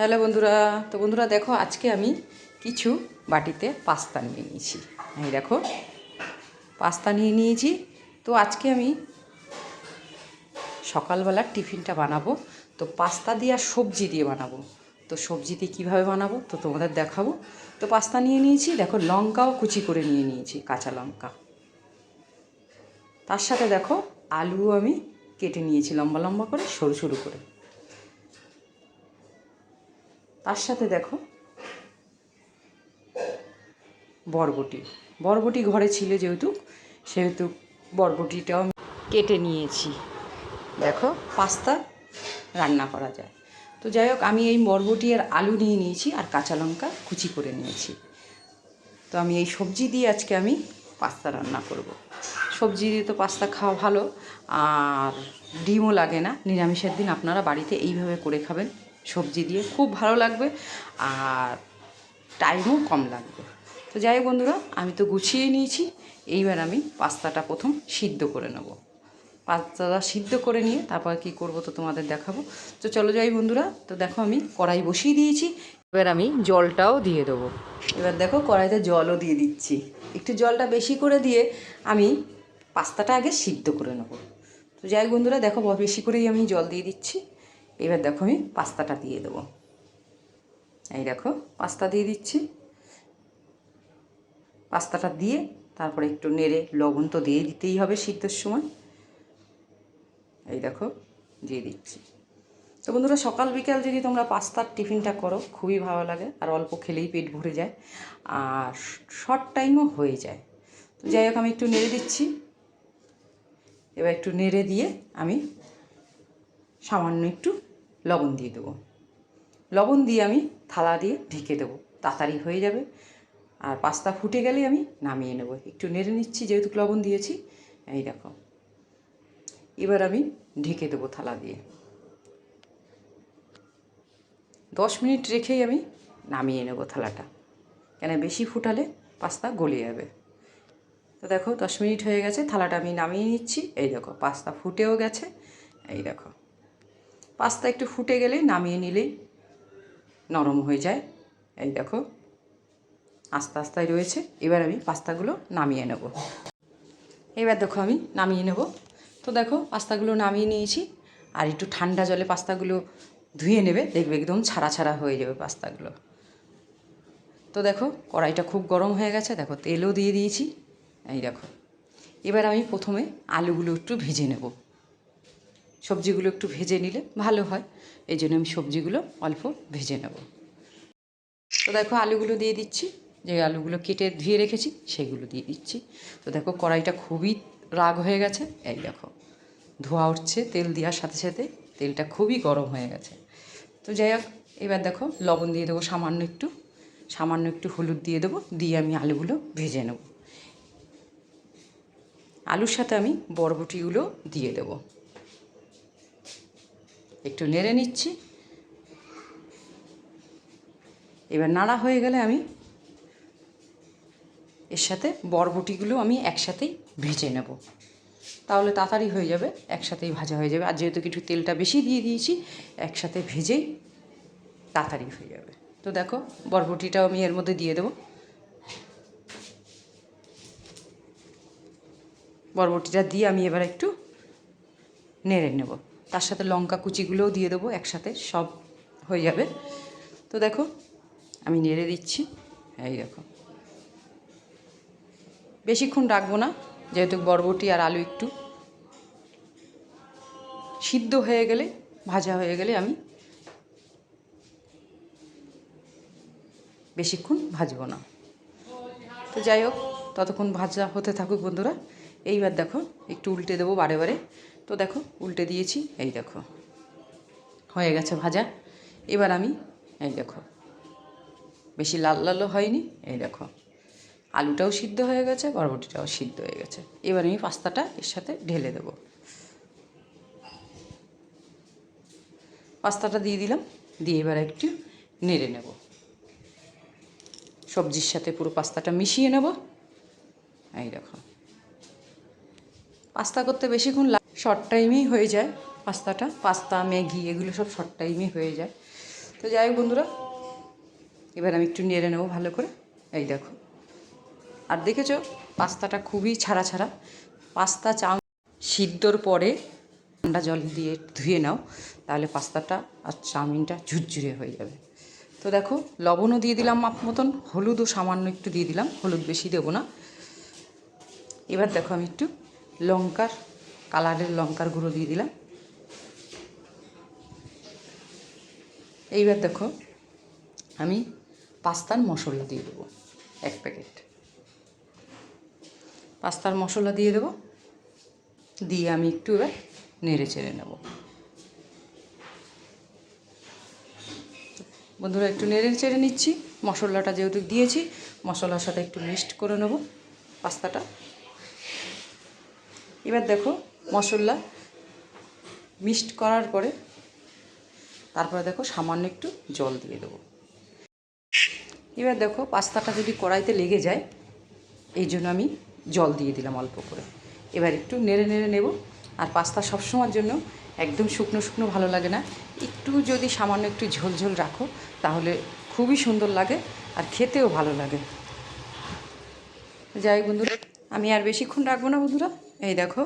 Hello বন্ধুরা, তো বন্ধুরা দেখো, আজকে আমি কিছু বাটিতে পাস্তা নিয়ে নিয়েছি। এই দেখো, পাস্তা নিয়ে নিয়েছি। তো আজকে আমি সকালবেলার টিফিনটা বানাবো। তো পাস্তা দিয়ে আর সবজি দিয়ে বানাবো। তো সবজি দিয়ে কীভাবে বানাবো, তো তোমাদের দেখাবো। তো পাস্তা নিয়ে নিয়েছি, দেখো, লঙ্কাও কুচি করে নিয়ে নিয়েছি, কাঁচা লঙ্কা। তার সাথে দেখো, আলুও আমি কেটে নিয়েছি লম্বা লম্বা করে, সরু সরু করে। তার সাথে দেখো। বরবটি। বরবটি ঘরে ছিল যেহেতু, সেহেতু বরবটিটাও কেটে নিয়েছি। দেখো, পাস্তা রান্না করা যায়। তো যাই হোক, আমি এই বরবটি আর আলু নিয়ে নিয়েছি আর কাঁচা লঙ্কা কুচি করে নিয়েছি। তো আমি এই সবজি দিয়ে আজকে আমি পাস্তা রান্না করব। সবজি দিয়ে তো পাস্তা খাওয়া ভালো, আর ডিমও লাগে না। নিরামিষের দিন আপনারা বাড়িতে এইভাবে করে খাবেন। সবজি দিয়ে খুব ভালো লাগবে আর টাইমও কম লাগবে। তো যাই বন্ধুরা, আমি তো গুছিয়ে নিয়েছি। এইবার আমি পাস্তাটা প্রথম সিদ্ধ করে নেব। পাস্তাটা সিদ্ধ করে নিয়ে তারপর কি করব তো তোমাদের দেখাবো। তো চলো যাই বন্ধুরা, তো দেখো আমি কড়াই বসিয়ে দিয়েছি। এবার আমি জলটাও দিয়ে দেবো। এবার দেখো কড়াইতে জলও দিয়ে দিচ্ছি। একটু জলটা বেশি করে দিয়ে আমি পাস্তাটা আগে সিদ্ধ করে নেব। তো যাই বন্ধুরা, দেখো বেশি করেই আমি জল দিয়ে দিচ্ছি। এবার দেখো আমি পাস্তাটা দিয়ে দেবো। এই দেখো, পাস্তা দিয়ে দিচ্ছি। পাস্তাটা দিয়ে তারপরে একটু নেড়ে লবণ তো দিয়ে দিতেই হবে সিদ্ধর সময়। এই দেখো, দিয়ে দিচ্ছি। তো বন্ধুরা, সকাল বিকাল যদি তোমরা পাস্তার টিফিনটা করো, খুবই ভালো লাগে। আর অল্প খেলেই পেট ভরে যায়। আর শর্ট টাইমও হয়ে যায়। তো যাই হোক, আমি একটু নেড়ে দিচ্ছি। এবার একটু নেড়ে দিয়ে আমি সামান্য একটু লবণ দিয়ে দেবো। লবণ দিয়ে আমি থালা দিয়ে ঢেকে দেবো। তাড়াতাড়ি হয়ে যাবে। আর পাস্তা ফুটে গেলে আমি নামিয়ে নেব। একটু নেড়ে নিচ্ছি, যেহেতু লবণ দিয়েছি। এই দেখো। এবার আমি ঢেকে দেবো থালা দিয়ে। দশ মিনিট রেখেই আমি নামিয়ে নেব থালাটা। কেন বেশি ফুটালে পাস্তা গলে যাবে। তো দেখো, দশ মিনিট হয়ে গেছে। থালাটা আমি নামিয়ে নিচ্ছি। এই দেখো, পাস্তা ফুটেও গেছে। এই দেখো। পাস্তা একটু ফুটে গেলেই নামিয়ে নিলেই নরম হয়ে যায়। এই দেখো, আস্তে আস্তে রয়েছে। এবার আমি পাস্তাগুলো নামিয়ে নেব। এবার দেখো আমি নামিয়ে নেব। তো দেখো, পাস্তাগুলো নামিয়ে নিয়েছি। আর একটু ঠান্ডা জলে পাস্তাগুলো ধুয়ে নেবে, দেখবে একদম ছাড়া ছাড়া হয়ে যাবে পাস্তাগুলো। তো দেখো, কড়াইটা খুব গরম হয়ে গেছে। দেখো, তেলও দিয়ে দিয়েছি। এই দেখো, এবার আমি প্রথমে আলুগুলো একটু ভেজে নেব। সবজিগুলো একটু ভেজে নিলে ভালো হয়। এই জন্য আমি সবজিগুলো অল্প ভেজে নেব। তো দেখো আলুগুলো দিয়ে দিচ্ছি। যে আলুগুলো কেটে ধুয়ে রেখেছি সেগুলো দিয়ে দিচ্ছি। তো দেখো কড়াইটা খুবই রাগ হয়ে গেছে। এই দেখো, ধোয়া উঠছে, তেল দেওয়ার সাথে সাথে তেলটা খুবই গরম হয়ে গেছে। তো যাই হোক, এবার দেখো লবণ দিয়ে দেবো সামান্য একটু। সামান্য একটু হলুদ দিয়ে দেবো, দিয়ে আমি আলুগুলো ভেজে নেব। আলুর সাথে আমি বরবটিগুলো দিয়ে দেবো। একটু নেড়ে নিচ্ছি। এবার নাড়া হয়ে গেলে আমি এর সাথে বরবটিগুলো আমি একসাথেই ভেজে নেব। তাহলে তাড়াতাড়ি হয়ে যাবে, একসাথেই ভাজা হয়ে যাবে। আর যেহেতু কিছু তেলটা বেশি দিয়ে দিয়েছি, একসাথে ভেজেই তাড়াতাড়ি হয়ে যাবে। তো দেখো, বরবটিটাও আমি এর মধ্যে দিয়ে দেবো। বরবটিটা দিয়ে আমি এবার একটু নেড়ে নেব। তার সাথে লঙ্কা কুচিগুলোও দিয়ে দেবো একসাথে, সব হয়ে যাবে। তো দেখো, আমি নেড়ে দিচ্ছি। এই দেখো। বেশিক্ষণ রাখব না, যেহেতু বরবটি আর আলু একটু সিদ্ধ হয়ে গেলে, ভাজা হয়ে গেলে আমি বেশিক্ষণ ভাজবো না। তো যাই হোক, ততক্ষণ ভাজা হতে থাকুক বন্ধুরা। এইবার দেখো, একটু উল্টে দেবো বারে বারে। তো দেখো, উল্টে দিয়েছি, এই দেখো। হয়ে গেছে ভাজা। এবার আমি, এই দেখো। বেশি লাল লালও হয়নি, এই দেখো। আলুটাও সিদ্ধ হয়ে গেছে, বরবটিটাও সিদ্ধ হয়ে গেছে। এবার আমি পাস্তাটা এর সাথে ঢেলে দেবো। পাস্তাটা দিয়ে দিলাম, দিয়ে এবার একটু নেড়ে নেব। সবজির সাথে পুরো পাস্তাটা মিশিয়ে নেব। এই দেখো। পাস্তা করতে বেশিক্ষণ শর্ট টাইমেই হয়ে যায় পাস্তাটা। পাস্তা, ম্যাগি, এগুলো সব শর্ট টাইমেই হয়ে যায়। তো যাই হোক বন্ধুরা, এবার আমি একটু নেড়ে নেব ভালো করে। এই দেখো। আর দেখেছ, পাস্তাটা খুবই ছাড়া ছাড়া। পাস্তা চাউ সিদ্ধর পরে ঠান্ডা জল দিয়ে ধুয়ে নাও, তাহলে পাস্তাটা আর চাউমিনটা ঝুরঝুরে হয়ে যাবে। তো দেখো, লবণও দিয়ে দিলাম মাপ মতন, হলুদও সামান্য একটু দিয়ে দিলাম, হলুদ বেশি দেবো না। এবার দেখো আমি একটু লঙ্কার কালারের লঙ্কার গুঁড়ো দিয়ে দিলাম। এইবার দেখো, আমি পাস্তার মশলা দিয়ে দেবো এক প্যাকেট। পাস্তার মশলা দিয়ে দেবো, দিয়ে আমি একটু এবার নেড়ে চেড়ে নেব। বন্ধুরা, একটু নেড়ে চেড়ে নিচ্ছি, মশলাটা যেহেতু দিয়েছি, মশলার সাথে একটু মিক্সড করে নেব পাস্তাটা। এবার দেখো মশলা মিক্সড করার পরে তারপরে দেখো সামান্য একটু জল দিয়ে দেবো। এবার দেখো পাস্তাটা যদি কড়াইতে লেগে যায়, এই জন্য আমি জল দিয়ে দিলাম অল্প করে। এবার একটু নেড়ে নেড়ে নেব। আর পাস্তা সবসময়ের জন্য একদম শুকনো শুকনো ভালো লাগে না। একটু যদি সামান্য একটু ঝোল ঝোল রাখো, তাহলে খুবই সুন্দর লাগে আর খেতেও ভালো লাগে। যাই বন্ধুরা, আমি আর বেশিক্ষণ রাখব না বন্ধুরা। এই দেখো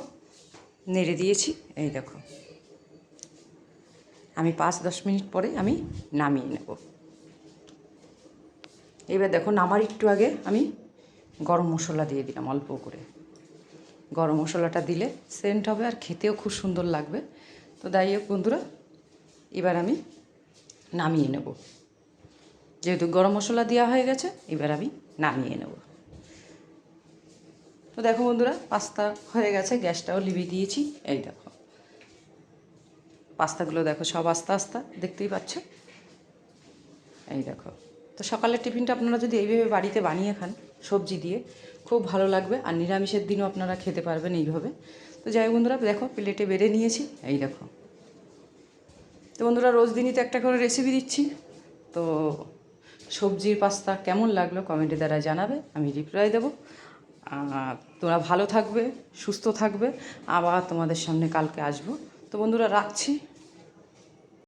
নেড়ে দিয়েছি। এই দেখো। আমি পাঁচ দশ মিনিট পরে আমি নামিয়ে নেব। এবার দেখো, নামার একটু আগে আমি গরম মশলা দিয়ে দিলাম অল্প করে। গরম মশলাটা দিলে সেন্ট হবে আর খেতেও খুব সুন্দর লাগবে। তো যাই হোক বন্ধুরা, এবার আমি নামিয়ে নেব। যেহেতু গরম মশলা দেওয়া হয়ে গেছে, এবার আমি নামিয়ে নেব। তো দেখো বন্ধুরা, পাস্তা হয়ে গেছে, গ্যাসটাও লিভিয়ে দিয়েছি। এই দেখো, পাস্তাগুলো দেখো সব আস্তে আস্তে, দেখতেই পাচ্ছ? এই দেখো, তো সকালের টিফিনটা আপনারা যদি এইভাবে বাড়িতে বানিয়ে খান, সবজি দিয়ে, খুব ভালো লাগবে। আর নিরামিষের দিনও আপনারা খেতে পারবেন এইভাবে। তো যাই বন্ধুরা, দেখো, প্লেটে বেড়ে নিয়েছি, এই দেখো। তো বন্ধুরা, রোজ দিনই তো একটা করে রেসিপি দিচ্ছি। তো সবজির পাস্তা কেমন লাগল কমেন্টে দ্বারা জানাবে, আমি রিপ্লাই দেবো। তোমরা ভালো থাকবে সুস্থ থাকবে। আবার তোমাদের সামনে কালকে আসব। তো বন্ধুরা রাখছি।